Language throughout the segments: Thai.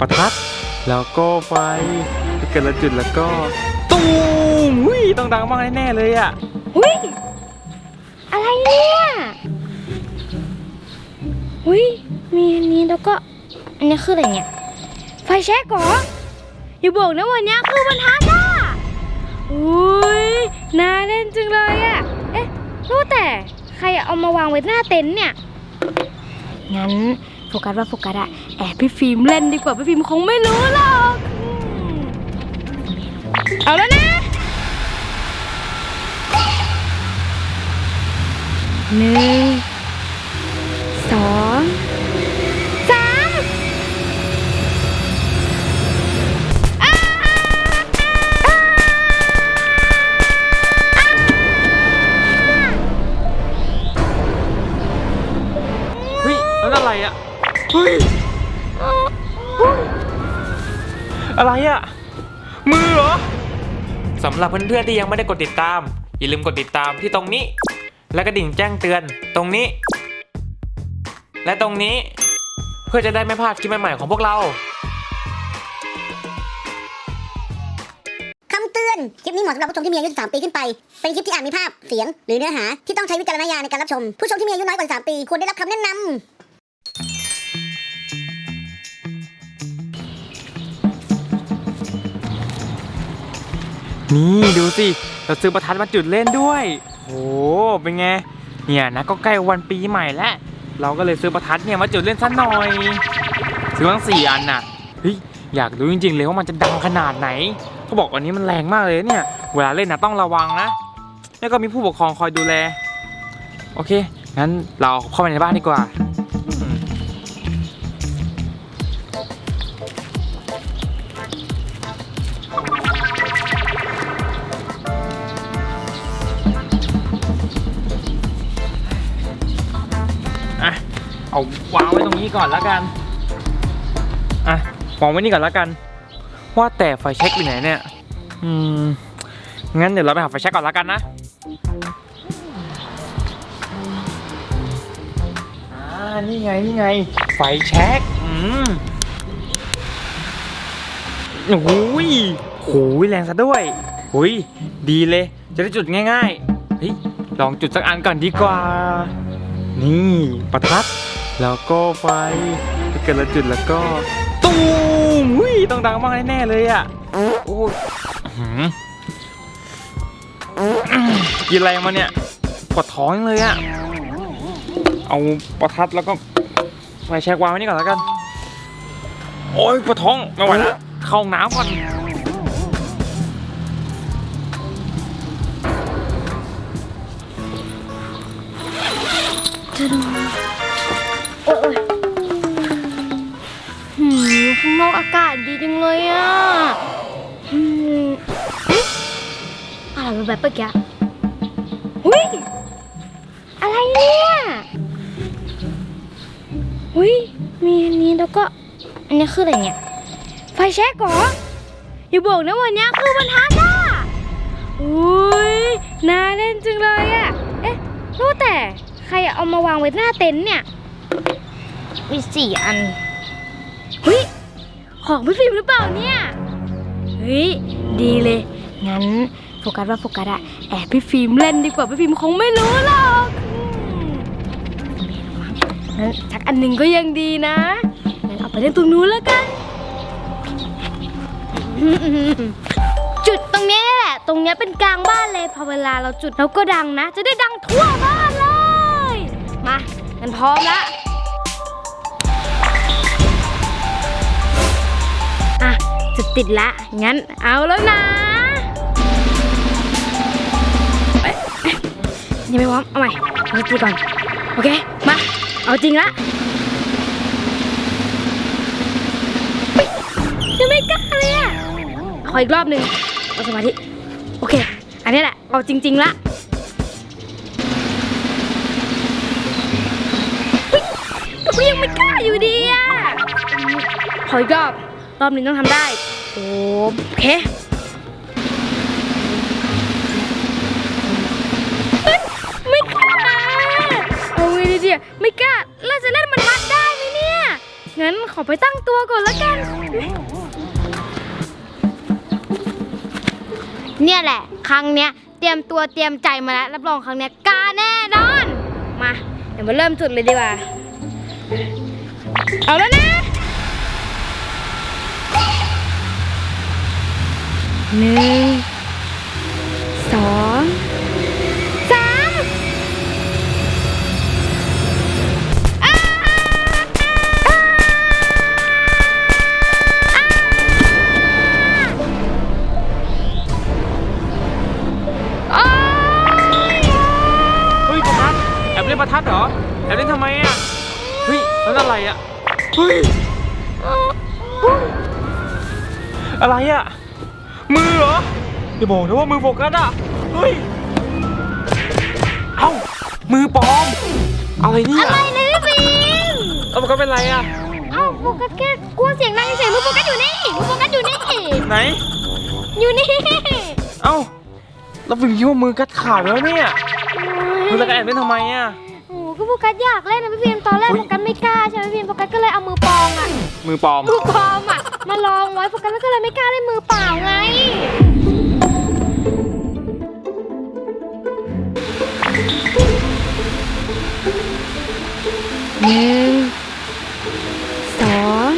ประทัดแล้วก็ไฟเกิดละจุดแล้วก็ตูมอุ้ยต้องดังมากแน่ๆเลยอะหุ้ยอะไรเนี่ยหุ้ยมีอันนี้แล้วก็อันนี้คืออะไรเนี่ยไฟแช็กเหรออย่าบอกนะวันนี้คือบรรทัดอะอุ้ยน่าเล่นจังเลยอะเอ๊ะรู้แต่ใครเอามาวางไว้หน้าเต็นท์เนี่ยงั้น โฟกัสว่าโฟกัสอะแอบพี่ฟิล์มเล่นดีกว่าพี่ฟิล์มคงไม่รู้หรอกเอาแล้วนะหนึ่งสองสามอ้าอ้าเฮ้ยนั่นอะไรอะ เฮ้ยอะไรอะ มือเหรอสำหรับเพื่อนๆที่ยังไม่ได้กดติดตาม อย่าลืมกดติดตามที่ตรงนี้ และกระดิ่งแจ้งเตือนตรงนี้ และตรงนี้เพื่อจะได้ไม่พลาดคลิปใหม่ๆของพวกเรา คำเตือน คลิปนี้เหมาะสำหรับผู้ชมที่มีอายุ 13 ปีขึ้นไป เป็นคลิปที่อาจมีภาพ เสียง หรือเนื้อหาที่ต้องใช้วิจารณญาณในการรับชม ผู้ชมที่มีอายุน้อยกว่า 13 ปีควรได้รับคำแนะนำ นี่ดูสิ เราซื้อประทัดมาจุดเล่นด้วยโหเป็นไง เนี่ยนะก็ใกล้วันปีใหม่แล้ว เราก็เลยซื้อประทัดเนี่ยมาจุดเล่นสักหน่อย ซื้อทั้งสี่อันน่ะ เฮ้ย อยากรู้จริงๆเลยว่ามันจะดังขนาดไหน เขาบอกวันนี้มันแรงมากเลยเนี่ย เวลาเล่นนะต้องระวังนะ แล้วก็มีผู้ปกครองคอยดูแล โอเค งั้นเราเข้าไปในบ้านดีกว่า เอาวางไว้ตรงนี้ก่อนแล้วกันอะวางไว้นี่ก่อนแล้วกัน ว่าแต่ไฟแช็กอยู่ไหนเนี่ย อืม งั้นเดี๋ยวเราไปหาไฟแช็กก่อนแล้วกันนะอ่านี่ไง นี่ไง ไฟแช็กอืมโอ้ยโหยแรงซะด้วยโอ้ยดีเลย จะได้จุดง่ายๆ เฮ้ย ลองจุดสักอันก่อนดีกว่า นี่ประทัดแล้วก็ไฟเกิดละจุดแล้วก็ตูมอุ้ยต้องดังมากแน่เลยอะโอ้ยอื้อหือกินอะไรมาเนี่ยปวดท้องเลยอะเอาประทัดแล้วก็ไฟแช็กวางไว้นี่ก่อนแล้วกัน โอ้ยปวดท้องไม่ไหวแล้วเข้าห้องน้ำก่อน โอ๊ยหืมข้างนอกอากาศดีจังเลยอะอืมเอ๊ะอะไรแบบเมื่อกี้หุ้ยอะไรเนี่ยหุ้ยมีอันนี้แล้วก็อันนี้คืออะไรเนี่ย ไฟแช็กเหรออย่าบอกนะวันนี้คือบรรทัดอะอุ้ยน่าเล่นจังเลยอะ เอ๊ะรู้แต่ ใครเอามาวางไว้หน้าเต็นท์เนี่ยมีสี่อันเฮ้ยของพี่ฟิล์มหรือเปล่าเนี่ยเฮ้ยดีเลย งั้นโฟกัสว่าโฟกัสอะแอบพี่ฟิล์มเล่นดีกว่าพี่ฟิล์มคงไม่รู้หรอกอืมงั้นสักอันหนึ่งก็ยังดีนะงั้นเอาไปเล่นตรงนู้นแล้วกันจุดตรงนี้นี่แหละ ตรงเนี้ยเป็นกลางบ้านเลย พอเวลาเราจุดเราก็ดังนะ จะได้ดังทั่วบ้านเลยมา งั้นพร้อมละอะจุดติดละ งั้นเอาแล้วนะยังไม่พร้อม เอาใหม่เอาตีก่อน โอเค มา เอาจริงละยยังไม่กล้าเลยอะ ขออีกรอบหนึ่งเอาสมาธิ โอเค อันนี้แหละ เอาจริง ๆ ละ ก็ยังไม่กล้าอยู่ดีอะขออีกรอบรอบนี้ต้องทำได้ โอเคไม่กล้าเอาไงดีเดียไม่กล้าเราจะเล่นมันทัดได้ไหมเนี่ย งั้นขอไปตั้งตัวก่อนแล้วกัน เนี่ยแหละ ครั้งเนี้ยเตรียมตัวเตรียมใจมาแล้ว รับรองครั้งเนี้ยกล้าแน่นอน มา เดี๋ยวมาเริ่มจุดเลยดีกว่า เอาแล้วนะหนึ่งสอง อะไรอะเฮ้ยอะไรอะมือเหรออย่าบอกนะว่ามือโฟกัสอะเฮ้ยเอ้ามือปลอม อะไรเนี่ยอะไรนะพี่ฟิล์มเอาโฟกัสเป็นไรอะเอ้าโฟกัสแค่กลัวเสียงดังเฉยๆมือโฟกัสอยู่นี่มือโฟกัสอยู่นี่ไหน อยู่นี่เอ้าเราฟิล์มคิดว่ามือกัดขาดแล้วเนี่ยมือแล้วก็แอบเล่นทำไมอะโอ้โหก็โฟกัสอยากเล่นนะพี่ฟิล์มตอนแรกอุ๊ยโฟ มือปลอม มือปลอมอะมาลองไว้โฟกัสก็เลยไม่กล้าเล่นมือเปล่าไง หนึ่งสอง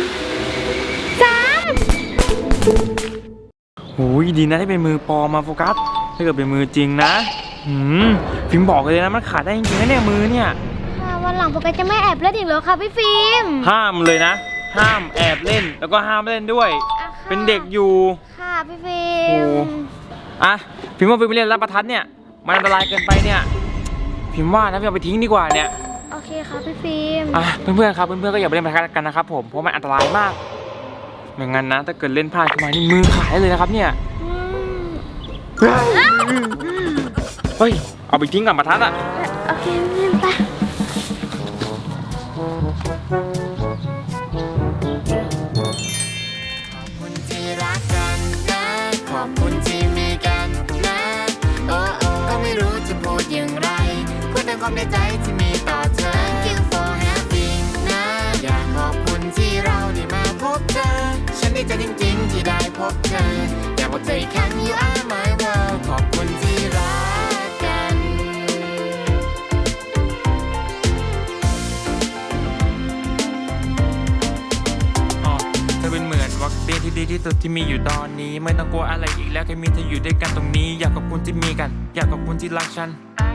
สามหูยดีนะที่เป็นมือปลอมมาโฟกัส ถ้าเกิดเป็นมือจริงนะหืมฟิล์มบอกเลยนะมันขาดได้จริงๆนะเนี่ยมือเนี่ยค่ะวันหลังโฟกัสจะไม่แอบเล่นอีกแล้วค่ะพี่ฟิล์ม ห้ามเลยนะ ห้ามแอบเล่นแล้วก็ห้ามเล่นด้วย อะค่ะเป็นเด็กอยู่ค่ะพี่ฟิโอ้ล์มอะฟิล์มว่าฟิล์มไปเล่นรับประทัดเนี่ยมันอันตรายเกินไปเนี่ยฟิล์มว่านะฟิล์มเอาไปทิ้งดีกว่าเนี่ย โอเคค่ะพี่ฟิล์มอะเพื่อนๆครับเพื่อนๆก็อย่าไปเล่นประทัดกันนะครับผมเพราะมันอันตรายมากไม่งั้นนะถ้าเกิดเล่นพลาดขึ้นมานี่มือขายเลยนะครับเนี่ยอืมเฮ้ยเอาไปทิ้งกับประทัดอะ โอเคพี่ฟิล์มไป ความในใจที่มีต่อเธอ Thank you for having นะอยากขอบคุณที่เราได้มาพบเธอ ฉันดีใจจริง ๆ ที่ได้พบเธออยากบอกเธออีกครั้ง you are my world ขอบคุณที่รักกันอ๋อเธอเป็นเหมือนวัคซีนที่ดีที่สุดที่มีอยู่ตอนนี้ ไม่ต้องกลัวอะไรอีกแล้วแค่มีเธออยู่ด้วยกันตรงนี้ อยากขอบคุณที่มีกัน อยากขอบคุณที่รักฉัน I